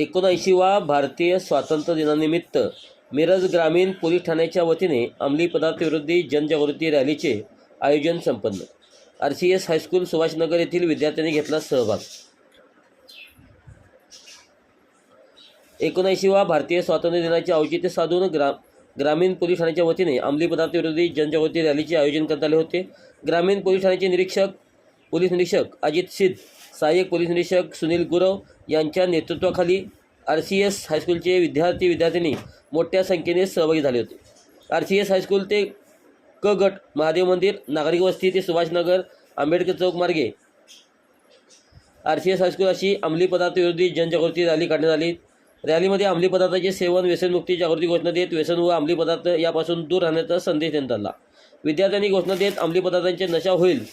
एकोणऐंशीवा भारतीय स्वातंत्र्य दिनानिमित्त मिरज ग्रामीण पोलीस ठाण्याच्या वतीने अंमली पदार्थविरोधी जनजागृती रॅलीचे आयोजन संपन्न. R C S high school Subhashnagar येथील विद्यार्थ्यांनी घेतला सहभाग. एकोणऐंशीवा भारतीय स्वातंत्र्य दिनाचे औचित्य साधून ग्रा ग्रामीण पोलीस ठाण्याच्या वतीने अंमली पदार्थविरोधी जनजागृती रॅलीचे आयोजन करण्यात आले होते. ग्रामीण पोलीस ठाण्याचे निरीक्षक पोलीस निरीक्षक अजित सिद्ध सहाय्यक पोलीस निरीक्षक सुनील गुरव यांच्या नेतृत्वाखाली आर सी एस हायस्कूलचे विद्यार्थी विद्यार्थिनी मोठ्या संख्येने सहभागी झाले होते. आर सी एस हायस्कूल ते क गट महादेव मंदिर नागरिक वस्ती ते सुभाषनगर आंबेडकर चौक मार्गे. आर सी एस हायस्कूल अशी अंमली पदार्थ विरोधी जनजागृती रॅली काढण्यात आली. रॅलीमध्ये अंमली पदार्थाचे सेवन व्यसनमुक्ती जागृती घोषणा देत व्यसन व अंमली पदार्थ यापासून दूर राहण्याचा संदेश देण्यात आला. विद्यार्थ्यांनी घोषणा देत अंमली पदार्थांचे नशा होईल.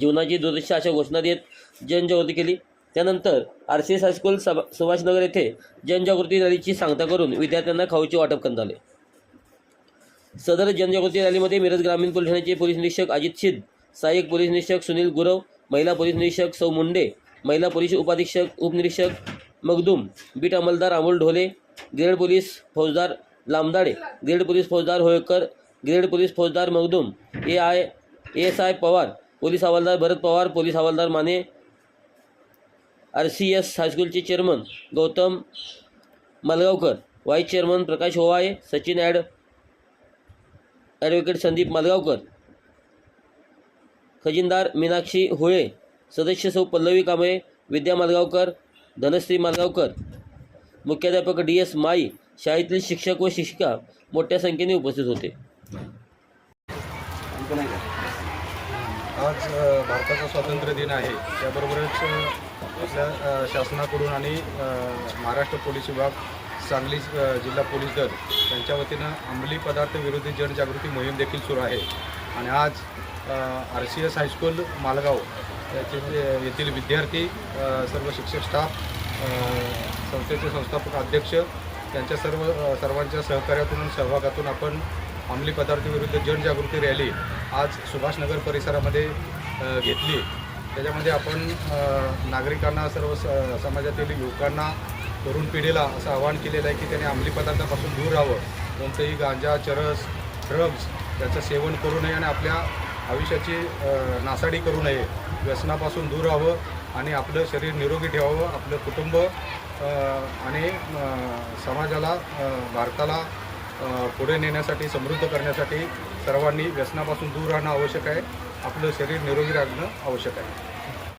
जीवनाची दुर्दशा अशा घोषणा देत जनजागृती केली. त्यानंतर आर सी एस हायस्कूल सभा सुभाषनगर येथे जनजागृती रॅलीची सांगता करून विद्यार्थ्यांना खाऊचे वाटप करण्यात आले. सदर जनजागृती रॅलीमध्ये मिरज ग्रामीण पोलीस ठाण्याचे पोलीस निरीक्षक अजित सिद्ध सहाय्यक पोलीस निरीक्षक सुनील गुरव महिला पोलीस निरीक्षक सौ मुंडे महिला पोलीस उपाधीक्षक उपनिरीक्षक मगदूम बीट अंमलदार अमोल ढोले ग्रेड पोलीस फौजदार लांबदाडे ग्रेड पोलीस फौजदार होळकर ग्रेड पोलीस फौजदार Magdum A I S I Pawar police हवालदार भरत पवार पोलीस हवालदार Mane R C S हायस्कूलचे chairman Gautam Malgaonkar vice chairman Prakash Howale Sachin ad advocate Sandeep Malgaonkar खजिनदार Meenakshi Hole सदस्य सौ पल्लवी कांबळे विद्या मालगावकर धनश्री मालगावकर मुख्याध्यापक डी एस माई शाळेतील शिक्षक व शिक्षिका मोठ्या संख्येने उपस्थित होते. आज भारताचा स्वातंत्र्य दिन आहे. त्याबरोबरच आपल्या शासनाकडून आणि महाराष्ट्र पोलीस विभाग सांगली जिल्हा पोलीस दल यांच्या वतीनं अंमली पदार्थ विरोधी जनजागृती मोहीम देखील सुरू आहे. आणि आज R C S high school Malgaon याचे येथील विद्यार्थी सर्व शिक्षक स्टाफ संस्थेचे संस्थापक अध्यक्ष यांच्या सर्व सर्वांच्या सहकार्यातून सहभागातून आपण अंमली पदार्थाविरुद्ध जनजागृती रॅली आज सुभाषनगर परिसरामध्ये घेतली. त्याच्यामध्ये आपण नागरिकांना सर्व स समाजातील युवकांना तरुण पिढीला असं आवाहन केलेलं आहे की त्यांनी अंमली पदार्थापासून दूर राहावं. कोणतंही गांजा चरस ड्रग्ज याचं सेवन करू नये आणि आपल्या आयुष्याची नासाडी करू नये. व्यसनापासून दूर राहावं आणि आपलं शरीर निरोगी ठेवावं. आपलं कुटुंब आणि समाजाला भारताला पुढे नेण्यासाठी समृद्ध करण्यासाठी सर्वांनी व्यसनापासून दूर राहणं आवश्यक आहे. आपलं शरीर निरोगी राखणं आवश्यक आहे.